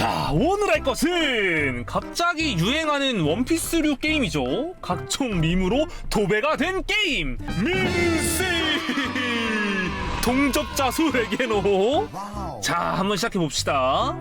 자, 오늘 할 것은 갑자기 유행하는 원피스류 게임이죠. 각종 밈으로 도배가 된 게임. 밈세! 동접자 수에게노. 자, 한번 시작해 봅시다.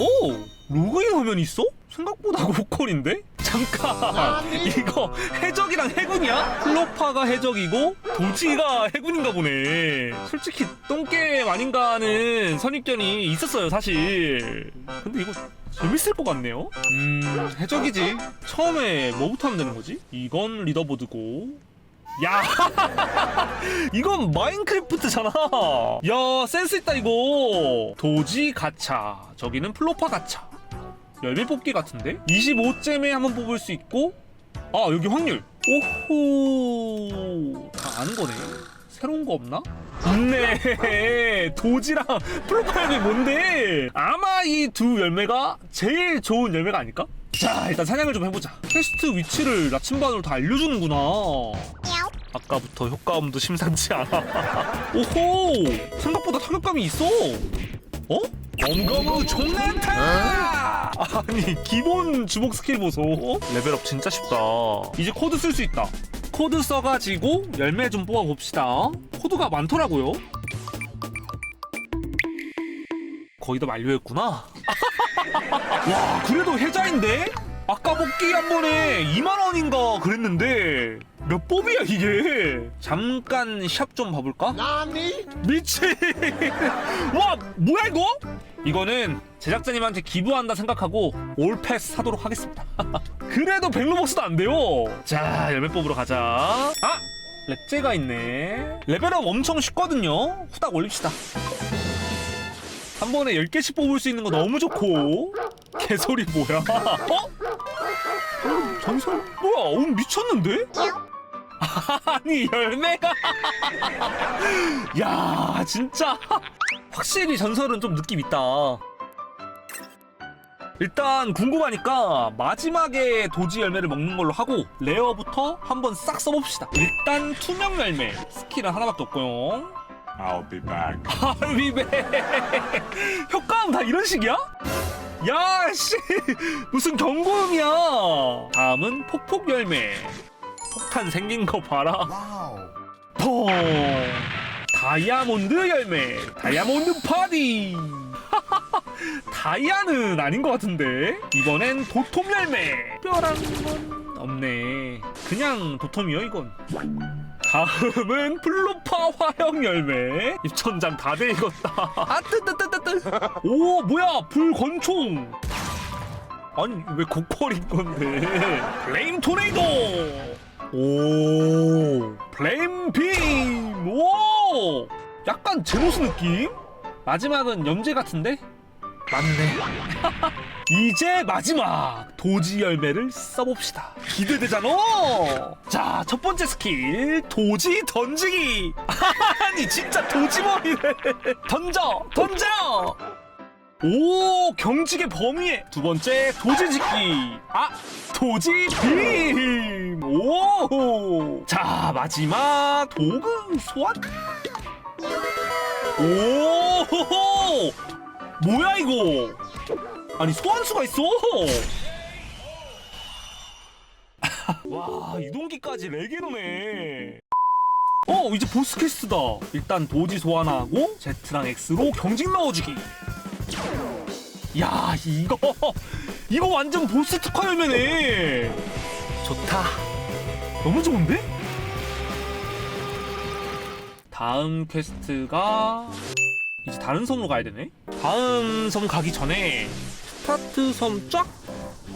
오! 로그인 화면이 있어? 생각보다 고퀄인데? 잠깐. 이거 해적이랑 해군이야? 플로파가 해적이고 도지가 해군인가 보네. 솔직히 똥게임 아닌가 하는 선입견이 있었어요 사실. 근데 이거 재밌을 것 같네요. 음 해적이지. 처음에 뭐부터 하면 되는 거지? 이건 리더보드고. 야! 이건 마인크래프트잖아. 야 센스 있다 이거. 도지 가차. 저기는 플로파 가차 열매 뽑기 같은데? 25잼에 한번 뽑을 수 있고 아 여기 확률. 오호. 다 아는 거네. 새로운 거 없나? 있네. 도지랑 열매 뭔데? 아마 이 두 열매가 제일 좋은 열매가 아닐까? 자 일단 사냥을 좀 해보자. 퀘스트 위치를 나침반으로 다 알려주는구나. 아까부터 효과음도 심상치 않아. 오호. 생각보다 타격감이 있어. 어? 검검우 총난타! 아니 기본 주먹 스킬 보소. 레벨업 진짜 쉽다. 이제 코드 쓸 수 있다. 코드 써가지고 열매 좀 뽑아봅시다. 코드가 많더라고요. 거의 다 만료했구나. 와 그래도 해자인데? 아까 뽑기 한 번에 2만원인가 그랬는데 몇 뽑이야 이게? 잠깐 샵 좀 봐볼까? 미친! 와 뭐야 이거? 이거는 제작자님한테 기부한다 생각하고 올패스 사도록 하겠습니다. 그래도 백로복스도 안 돼요. 자 열매 뽑으러 가자. 아! 랩제가 있네. 레벨업 엄청 쉽거든요. 후딱 올립시다. 한 번에 10개씩 뽑을 수 있는 거 너무 좋고. 개소리 뭐야? 어? 어? 전설 뭐야 오 미쳤는데? 아니 열매가 야 진짜 확실히 전설은 좀 느낌 있다 일단 궁금하니까 마지막에 도지 열매를 먹는 걸로 하고 레어부터 한번 싹 써봅시다 일단 투명 열매 스킬은 하나밖에 없고요 I'll be back. 할비베 효과음 다 이런 식이야? 야 씨. 무슨 경고음이야. 다음은 폭폭 열매. 폭탄 생긴 거 봐라. 퐁 다이아몬드 열매. 다이아몬드 파티. 다이아는 아닌 것 같은데. 이번엔 도톰 열매. 특별한 건 없네. 그냥 도톰이요 이건 다음은 플로파 화형 열매. 입천장 다돼 익었다. 아 뜨뜨뜨뜨뜨. 오 뭐야? 불건총. 아니 왜 고퀄인 건데? 플레임 토네이도. 오 플레임 빔 오! 약간 제로스 느낌? 마지막은 염제 같은데 맞네. 이제 마지막 도지 열매를 써봅시다. 기대되잖아. 자 첫 번째 스킬 도지 던지기. 아니 진짜 도지머리네. 던져 던져! 오 경직의 범위에 두 번째 도지 짓기. 아 도지 빔 오 자 마지막 도구 소환. 오 뭐야 이거? 아니 소환수가 있어? 와 이동기까지 레게노네. 어 이제 보스 퀘스트다. 일단 도지 소환하고 Z랑 X로 경직 넣어주기. 야 이거 이거 완전 보스 특화 열매네. 좋다. 너무 좋은데? 다음 퀘스트가 이제 다른 섬으로 가야 되네. 다음 섬 가기 전에 스타트 섬 쫙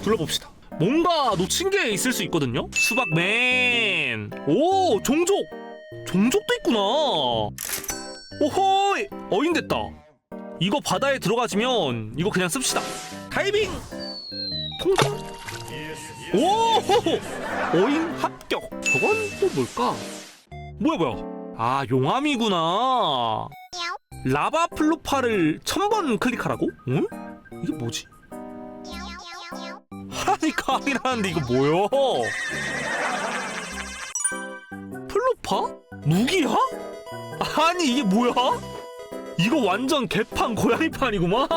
둘러봅시다. 뭔가 놓친 게 있을 수 있거든요. 수박맨. 오 종족. 종족도 있구나. 오호이 어인 됐다. 이거 바다에 들어가지면 이거 그냥 씁시다. 다이빙. 통통. 오 어인 합격. 저건 또 뭘까? 뭐야 뭐야? 아 용암이구나. 라바 플로파를 천 번 클릭하라고? 응? 이게 뭐지? 하니까 아니라는데 이거 뭐야? 플로파? 무기야? 아니 이게 뭐야? 이거 완전 개판 고양이판이구만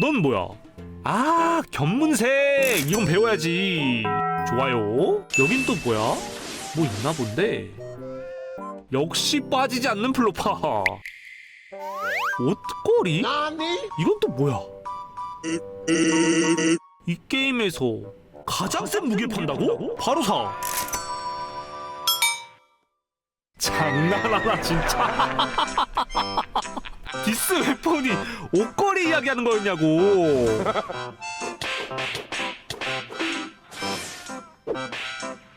넌 뭐야? 아 견문색 이건 배워야지 좋아요 여긴 또 뭐야? 뭐 있나 본데 역시 빠지지 않는 플로파 옷걸이? 이건 또 뭐야? 이 게임에서 가장 센 무기를 판다고? 바로 사 장난하나 진짜 디스 웨폰이 옷걸이 이야기하는 거였냐고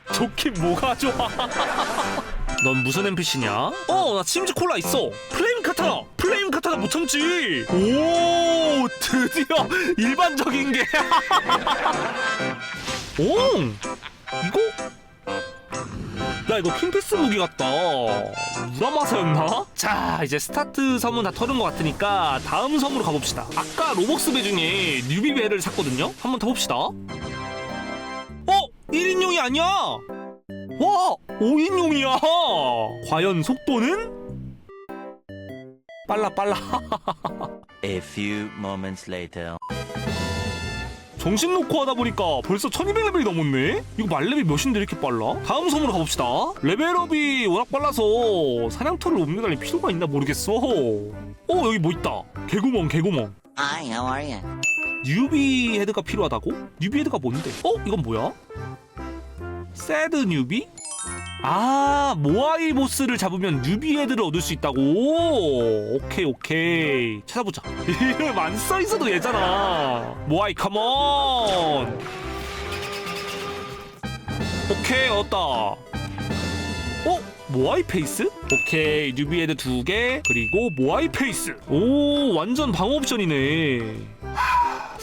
좋긴 뭐가 좋아 넌 무슨 NPC냐? 어, 나 침지 콜라 있어. 플레임 카타나. 플레임 카타나 못 참지. 오, 드디어 일반적인 게. 오, 이거? 야, 이거 킹패스 무기 같다. 무라마사였나? 자, 이제 스타트 섬은 다 털은 것 같으니까 다음 섬으로 가봅시다. 아까 로벅스 배 중에 뉴비 배를 샀거든요. 한번 타봅시다. 어, 1인용이 아니야. 와! 5인용이야! 과연 속도는? 빨라 빨라 A few moments later. 정신 놓고 하다 보니까 벌써 1200레벨이 넘었네? 이거 말레벨 몇인데 이렇게 빨라? 다음 섬으로 가봅시다 레벨업이 워낙 빨라서 사냥터를 옮겨다닐 필요가 있나 모르겠어 어 여기 뭐 있다 개구멍 개구멍 Hi, how are you? 뉴비 헤드가 필요하다고? 뉴비 헤드가 뭔데? 어? 이건 뭐야? 새드 뉴비? 아 모아이 보스를 잡으면 뉴비 헤드를 얻을 수 있다고. 오케이 오케이. 찾아보자. 써있어도 얘잖아. 모아이 컴온 오케이 얻었다. 어? 모아이 페이스? 오케이 뉴비 헤드 두 개. 그리고 모아이 페이스. 오 완전 방어 옵션이네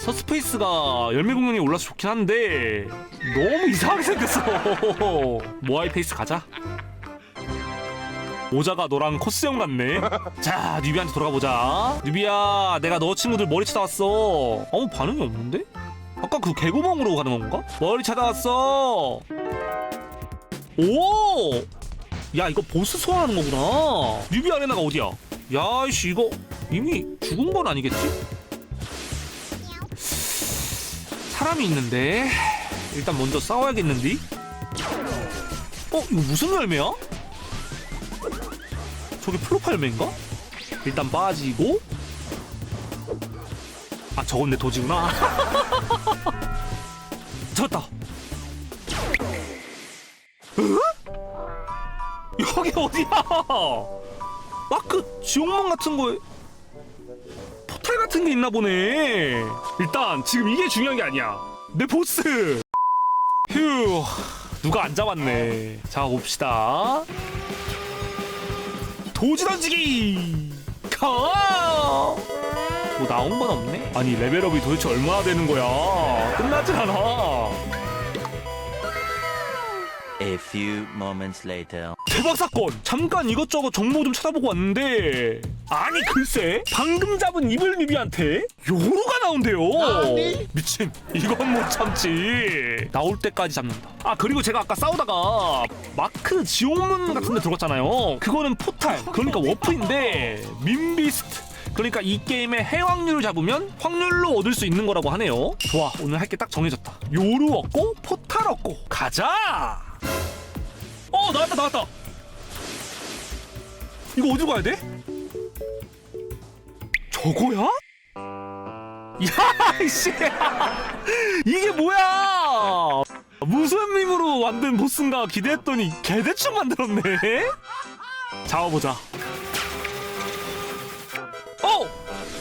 서스페이스가 열매 공룡이 올라서 좋긴 한데 너무 이상하게 생겼어. 모아이 페이스 가자. 모자가 너랑 코스형 같네. 자, 뉴비한테 돌아가 보자. 뉴비야, 내가 너 친구들 머리 찾아왔어. 아무 반응이 없는데? 아까 그 개구멍으로 가는 건가? 머리 찾아왔어. 오! 야, 이거 보스 소환하는 거구나. 뉴비 아레나가 어디야? 야, 이씨 이거 이미 죽은 건 아니겠지? 사람이 있는데 일단 먼저 싸워야겠는디? 어? 이거 무슨 열매야? 저게 플로파 열매인가? 일단 빠지고 아 저건 내 도지구나 잡았다 으? 여기 어디야 마크 지옥문 같은 거에 같은 게 있나 보네. 일단 지금 이게 중요한 게 아니야. 내 보스. 휴. 누가 안 잡았네. 자 봅시다. 도지 던지기. 가. 뭐 나온 건 없네. 아니 레벨업이 도대체 얼마나 되는 거야? 끝나질 않아. A few moments later. 대박 사건! 잠깐 이것저것 정보 좀 찾아보고 왔는데 아니 글쎄 방금 잡은 이블 리비한테 요루가 나온대요. 미친 이건 못 참지. 나올 때까지 잡는다. 아 그리고 제가 아까 싸우다가 마크 지옥문 같은 데 들어갔잖아요. 그거는 포탈 그러니까 워프인데 민비스트 그러니까 이 게임의 해확률을 잡으면 확률로 얻을 수 있는 거라고 하네요. 좋아 오늘 할 게 딱 정해졌다. 요루 얻고 포탈 얻고 가자! 어 나왔다 나왔다! 이거 어디로 가야 돼? 저거야? 야 이씨. 이게 뭐야? 무슨 밈으로 만든 보스인가 기대했더니 개대충 만들었네. 잡아보자. 어!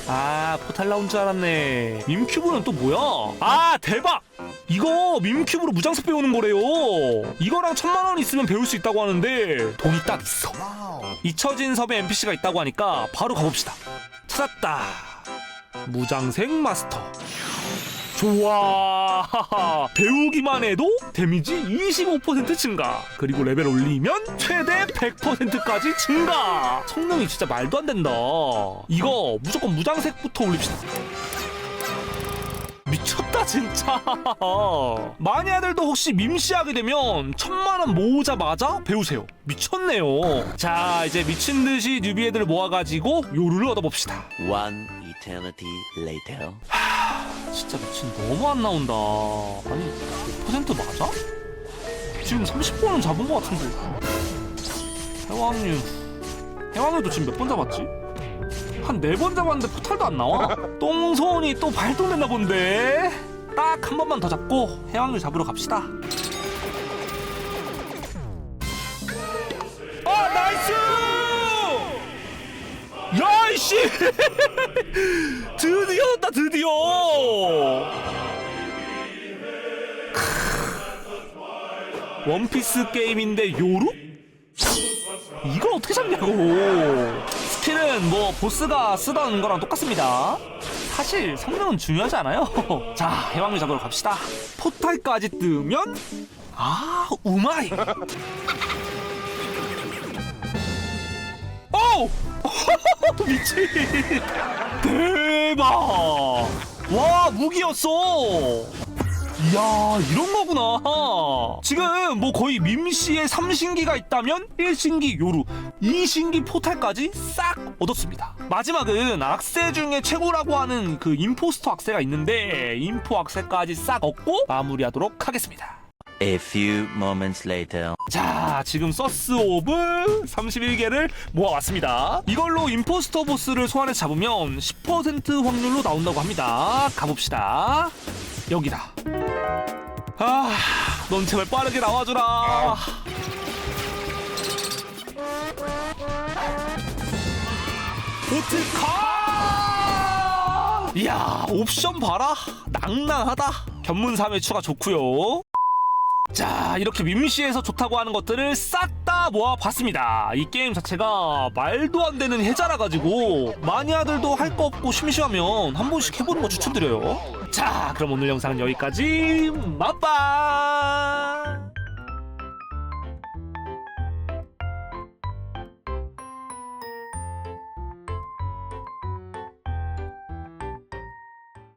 아 포탈 나온 줄 알았네. 밈큐브는 또 뭐야? 아 대박! 이거 밈큐브로 무장석 배우는 거래요. 이거랑 천만 원 있으면 배울 수 있다고 하는데 돈이 딱 있어. 잊혀진 섬에 NPC가 있다고 하니까 바로 가봅시다 찾았다. 무장색 마스터. 좋아. 배우기만 해도 데미지 25% 증가. 그리고 레벨 올리면 최대 100%까지 증가. 성능이 진짜 말도 안 된다. 이거 무조건 무장색부터 올립시다 미쳤다 진짜. 마니아들도 혹시 밈씨하게 되면 천만원 모으자마자 배우세요. 미쳤네요. 자 이제 미친듯이 뉴비 애들 모아가지고 요루를 얻어봅시다. One eternity later. 진짜 미친. 너무 안 나온다. 아니 5% 맞아? 지금 30번은 잡은 것 같은데. 해왕류 해왕류도 지금 몇 번 잡았지? 한 네 번 잡았는데 포탈도 안 나와? 똥손이 또 발동됐나 본데 딱 한 번만 더 잡고 해왕류 잡으러 갑시다 아 나이스! 야이씨! 드디어 왔다 드디어 크. 원피스 게임인데 요루? 이걸 어떻게 잡냐고 스킬은 뭐 보스가 쓰던 거랑 똑같습니다. 사실 성능은 중요하지 않아요. 자 해왕류 잡으러 갑시다. 포탈까지 뜨면 아 우마이 오! 미친. 대박. 와 무기였어 이야 이런 거구나 지금 뭐 거의 밈씨의 3신기가 있다면 1신기 요루 2신기 포탈까지 싹 얻었습니다 마지막은 악세 중에 최고라고 하는 그 임포스터 악세가 있는데 임포 악세까지 싹 얻고 마무리하도록 하겠습니다 A few moments later. 자, 지금 서스 오브 31개를 모아왔습니다. 이걸로 임포스터 보스를 소환해 잡으면 10% 확률로 나온다고 합니다. 가봅시다. 여기다. 아, 넌 제발 빠르게 나와주라. 보트 가! 이야, 옵션 봐라. 낭낭하다. 견문삼회 추가 좋고요. 자 이렇게 민미씨에서 좋다고 하는 것들을 싹 다 모아봤습니다 이 게임 자체가 말도 안 되는 해자라 가지고 마니아들도 할 거 없고 심심하면 한 번씩 해보는 거 추천드려요 자 그럼 오늘 영상은 여기까지. 맛빠